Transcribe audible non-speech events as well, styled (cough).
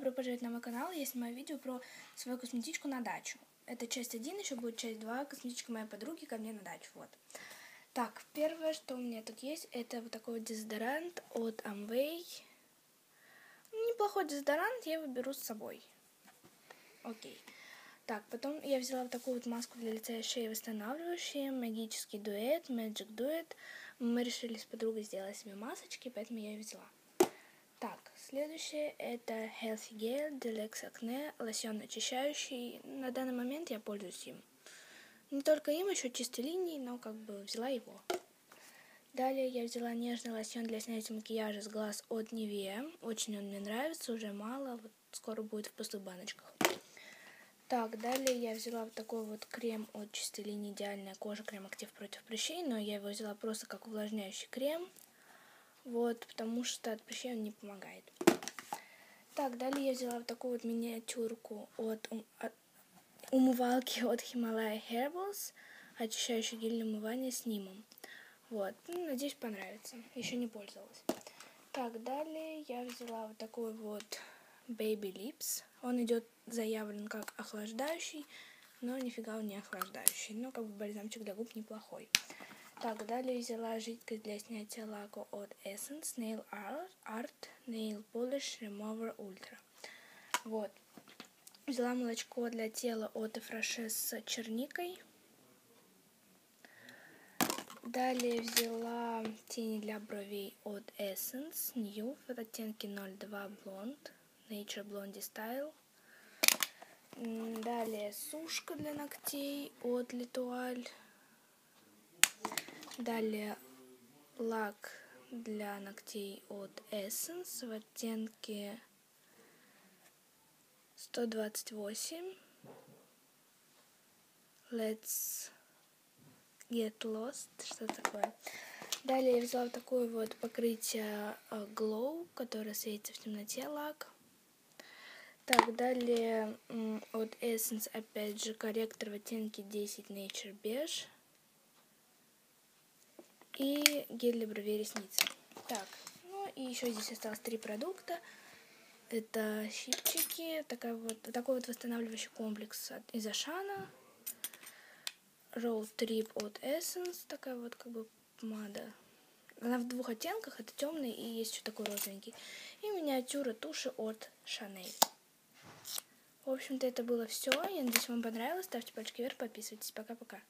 добро пожаловать на мой канал. Я снимаю видео про свою косметичку на дачу. Это часть 1, еще будет часть 2, косметичка моей подруги ко мне на дачу, вот. Так, первое, что у меня тут есть, это вот такой вот дезодорант от Amway. Неплохой дезодорант, я его беру с собой. Окей. Так, потом я взяла вот такую вот маску для лица и шеи восстанавливающую, магический дуэт, Magic Duet. Мы решили с подругой сделать себе масочки, поэтому я ее взяла. Так, следующее это Healthy Gel Deluxe Acne, лосьон очищающий. На данный момент я пользуюсь им. Не только им, еще чистой линией, но как бы взяла его. Далее я взяла нежный лосьон для снятия макияжа с глаз от Nivea. Очень он мне нравится, уже мало, вот скоро будет в пустых баночках. Так, далее я взяла вот такой вот крем от чистой линии идеальная кожа, крем актив против прыщей, но я его взяла просто как увлажняющий крем. Вот, потому что от прыщей он не помогает. Так, далее я взяла вот такую вот миниатюрку от, от умывалки (laughs) от Himalaya Herbals, очищающий гель для умывания с нимом. Вот, ну, надеюсь, понравится. Еще не пользовалась. Так, далее я взяла вот такой вот Baby Lips. Он идет заявлен как охлаждающий, но нифига он не охлаждающий. Но как бы бальзамчик для губ неплохой. Так, далее взяла жидкость для снятия лака от Essence Nail Art Nail Polish Remover Ultra. Вот. Взяла молочко для тела от Efrashe с черникой. Далее взяла тени для бровей от Essence New в оттенке 02 Blonde Nature Blondie Style. Далее сушка для ногтей от Litual. Далее лак для ногтей от Essence в оттенке 128. Let's get lost. Что такое? Далее я взяла такое вот покрытие э, Glow, которое светится в темноте лак. Так, далее от Essence опять же корректор в оттенке 10 Nature Beige и гель для бровей ресниц. Так, ну и еще здесь осталось три продукта. Это щипчики, такая вот, такой вот восстанавливающий комплекс от, из Ашана. Roll Trip от Essence, такая вот как бы помада. Она в двух оттенках, это темный и есть еще такой розовенький. И миниатюра туши от Chanel. В общем-то, это было все. Я надеюсь, вам понравилось. Ставьте пальчики вверх, подписывайтесь. Пока-пока.